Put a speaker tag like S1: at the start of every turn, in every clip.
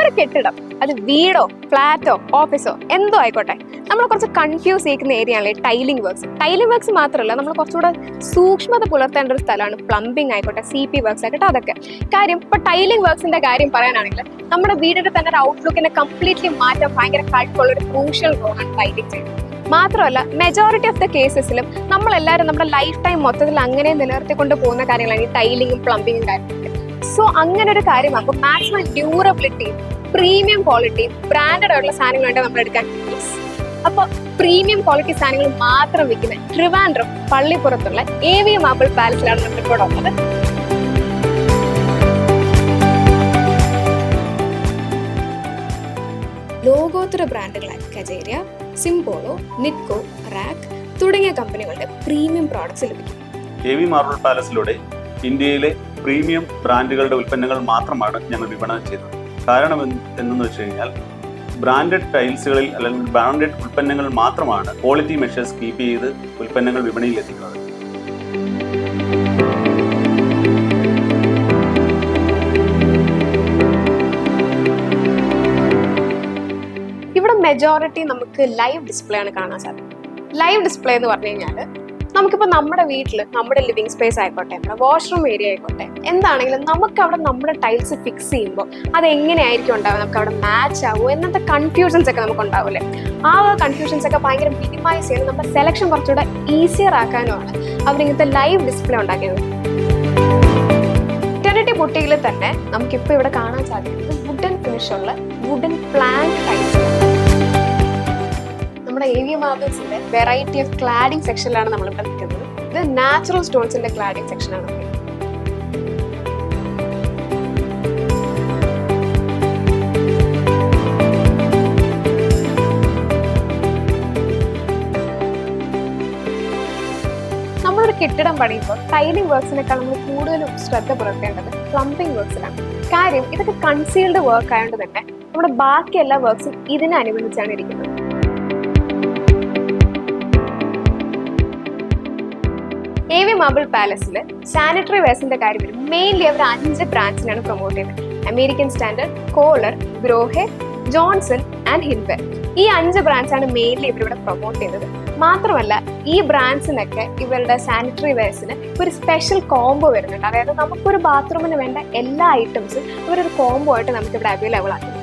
S1: ഒരു കെട്ടിടം അത് വീടോ ഫ്ലാറ്റോ ഓഫീസോ എന്തോ ആയിക്കോട്ടെ. നമ്മൾ കുറച്ച് കൺഫ്യൂസ് ചെയ്യിക്കുന്ന ഏരിയ ആണ് ടൈലിംഗ് വർക്ക്സ് ടൈലിംഗ് വർക്ക്സ് മാത്രമല്ല നമ്മൾ കുറച്ചുകൂടെ സൂക്ഷ്മത പുലർത്തേണ്ട ഒരു സ്ഥലമാണ് പ്ലംബിംഗ് ആയിക്കോട്ടെ സി പി വർക്ക്സ് ആയിക്കോട്ടെ അതൊക്കെ. കാര്യം ഇപ്പൊ ടൈലിംഗ് വർക്ക്സിന്റെ കാര്യം പറയാനാണെങ്കിൽ നമ്മുടെ വീടിന്റെ തന്നെ ഒരു ഔട്ട്ലുക്കിനെ കംപ്ലീറ്റ്ലി മാറ്റാൻ ഭയങ്കര കഴിവുള്ള ഒരു ക്രൂഷ്യൽ റോൾ ആണ് ടൈലിംഗ് ചെയ്യുന്നത്. മാത്രമല്ല മെജോറിറ്റി ഓഫ് ദ കേസസിലും നമ്മളെല്ലാവരും നമ്മുടെ ലൈഫ് ടൈം മൊത്തത്തിൽ അങ്ങനെ നിലനിർത്തിക്കൊണ്ട് പോകുന്ന കാര്യങ്ങളാണ് ഈ ടൈലിങ്ങും പ്ലംബിങ്ങും കാര്യങ്ങളൊക്കെ. സോ അങ്ങനെ ഒരു കാര്യം കാര്യമാകുമ്പോൾ maximum durability premium quality branded ആയിട്ടുള്ള സാധനങ്ങൾ വേണ്ട നമ്മൾ എടുക്കാൻ അപ്പോൾ പ്രീമിയം ക്വാളിറ്റി സാധനങ്ങൾ മാത്രം വിൽക്കുന്ന ട്രിവാൻഡ്രം പള്ളിപ്പുറത്തുള്ള എ വി മാപ്പിൾ പാലസിലാണ് നമ്മൾ ഇപ്പോൾ ഉള്ളത്. ലോകോത്തര ബ്രാൻഡുകളായ കജേരിയ സിംബോളോ നിക്കോ റാക്ക് തുടങ്ങിയ കമ്പനികളുടെ പ്രീമിയം പ്രോഡക്ട്സ് ലഭിക്കും.
S2: എ വി മാർബിൾ പാലസിലൂടെ ഇന്ത്യയിലെ പ്രീമിയം ബ്രാൻഡുകളുടെ ഉൽപ്പന്നങ്ങൾ മാത്രമാണ് ഞങ്ങൾ വിപണനം ചെയ്തത്. കാരണം എന്ത് എന്തെന്ന് വെച്ച് കഴിഞ്ഞാൽ ബ്രാൻഡഡ് ടൈൽസുകളിൽ അല്ലെങ്കിൽ ബ്രാൻഡഡ് ഉൽപ്പന്നങ്ങൾ മാത്രമാണ് ക്വാളിറ്റി മെഷേഴ്സ് കീപ്പ് ചെയ്ത് ഉൽപ്പന്നങ്ങൾ വിപണിയിൽ എത്തിക്കുന്നത്.
S1: ഇവിടെ മെജോറിറ്റി നമുക്ക് ലൈവ് ഡിസ്പ്ലേ ആണ് കാണാൻ സാധിക്കും ലൈവ് ഡിസ്പ്ലേ എന്ന് പറഞ്ഞു കഴിഞ്ഞാൽ നമുക്കിപ്പോൾ നമ്മുടെ വീട്ടിൽ നമ്മുടെ ലിവിങ് സ്പേസ് ആയിക്കോട്ടെ നമ്മുടെ വാഷ്റൂം ഏരിയ ആയിക്കോട്ടെ എന്താണെങ്കിലും നമുക്ക് അവിടെ നമ്മുടെ ടൈൽസ് ഫിക്സ് ചെയ്യുമ്പോൾ അത് എങ്ങനെയായിരിക്കും ഉണ്ടാവുക? നമുക്ക് അവിടെ മാച്ച് ആവുമോ? എന്നത്തെ കൺഫ്യൂഷൻസ് ഒക്കെ നമുക്ക് ഉണ്ടാവില്ലേ ആ കൺഫ്യൂഷൻസ് ഒക്കെ ഭയങ്കര മിനിമൈസ് ചെയ്ത് നമ്മുടെ സെലക്ഷൻ കുറച്ചുകൂടെ ഈസിയർ ആക്കാനുമാണ് അവരിങ്ങനത്തെ ലൈവ് ഡിസ്പ്ലേ ഉണ്ടാക്കിയത്. ഇറ്റർണിറ്റി ബുട്ടിയിൽ തന്നെ നമുക്കിപ്പോൾ ഇവിടെ കാണാൻ സാധിക്കുന്നത് വുഡൻ ഫിനിഷുള്ള വുഡൻ പ്ലാന്റ് ടൈൽസ് നമ്മുടെ എ വി മാർബിൾസിന്റെ വെറൈറ്റി ഓഫ് ക്ലാഡിംഗ് സെക്ഷനിലാണ് നമ്മളിപ്പോൾ നിൽക്കുന്നത്. ഇത് നാച്ചുറൽ സ്റ്റോൺസിന്റെ ക്ലാഡിംഗ് സെക്ഷനാണ് നമ്മളൊരു കെട്ടിടം പണിയുമ്പോൾ ടൈലിംഗ് വർക്ക്സിനേക്കാൾ നമ്മൾ കൂടുതലും ശ്രദ്ധ പുലർത്തേണ്ടത് പ്ലംബിംഗ് വർക്ക്സിലാണ് കാര്യം ഇതൊക്കെ കൺസീൽഡ് വർക്ക് ആയതുകൊണ്ട് തന്നെ നമ്മുടെ ബാക്കി എല്ലാ വർക്ക്സും ഇതിനനുബന്ധിച്ചാണ് ഇരിക്കുന്നത്. എ വി മാബിൾ പാലസിൽ സാനിറ്ററി വെയർസിന്റെ കാര്യത്തിൽ മെയിൻലി അവർ അഞ്ച് ബ്രാൻഡ്സിനാണ് പ്രൊമോട്ട് ചെയ്യുന്നത്. American Standard Kohler Grohe Johnson and Hindware ഈ അഞ്ച് ബ്രാൻഡ്സ് ആണ് മെയിൻലി ഇവരിവിടെ പ്രൊമോട്ട് ചെയ്യുന്നത്. മാത്രമല്ല ഈ ബ്രാൻഡ്സിനൊക്കെ ഇവരുടെ സാനിറ്ററി വെയർസിന് ഒരു സ്പെഷ്യൽ കോംബോ വരുന്നുണ്ട്. അതായത് നമുക്കൊരു ബാത്റൂമിന് വേണ്ട എല്ലാ ഐറ്റംസും ഇവരൊരു കോംബോ ആയിട്ട് നമുക്ക് ഇവിടെ അവൈലബിൾ ആക്കും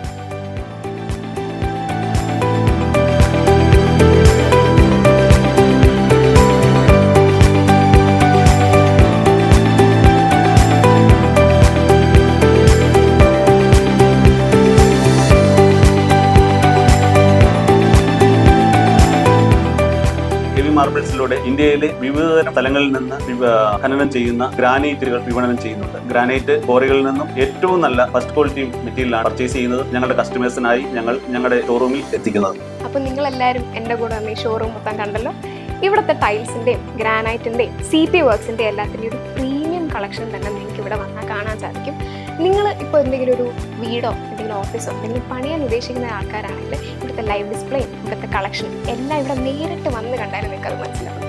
S2: മാർബിൾസിലൂടെ ഇന്ത്യയിലെ വിവിധ സ്ഥലങ്ങളിൽ നിന്ന് ഖനനം ചെയ്യുന്ന ഗ്രാനൈറ്റുകൾ വിപണനം ചെയ്യുന്നുണ്ട്. ഗ്രാനൈറ്റ് കോറികളിൽ നിന്നും ഏറ്റവും നല്ല ഫസ്റ്റ് ക്വാളിറ്റി മെറ്റീരിയലാണ് പർച്ചേസ് ചെയ്യുന്നത്. ഞങ്ങളുടെ കസ്റ്റമേഴ്സിനായി ഞങ്ങൾ ഞങ്ങളുടെ ഷോറൂമിൽ എത്തിക്കുന്നത്.
S1: അപ്പൊ നിങ്ങൾ എല്ലാവരും എന്റെ കൂടെ ഈ ഷോറൂം മൊത്തം കണ്ടല്ലോ. ഇവിടുത്തെ ടൈൽസിന്റെയും ഗ്രാനൈറ്റിന്റെയും സി പി വർക്സിന്റെ എല്ലാത്തിന്റെയും ഒരു പ്രീമിയം കളക്ഷൻ തന്നെ നിങ്ങൾക്ക് ഇവിടെ വന്നാൽ കാണാൻ സാധിക്കും. നിങ്ങൾ ഇപ്പോൾ എന്തെങ്കിലും ഒരു വീടോ എന്തെങ്കിലും ഓഫീസോ എന്തെങ്കിലും പണിയാൻ ഉദ്ദേശിക്കുന്ന ആൾക്കാരാണെങ്കിൽ ഇവിടുത്തെ ലൈവ് ഡിസ്പ്ലേ ഇവിടുത്തെ കളക്ഷൻ എല്ലാം ഇവിടെ നേരിട്ട് വന്ന് കണ്ടാലും നിങ്ങൾക്ക് അത് മനസ്സിലാവും.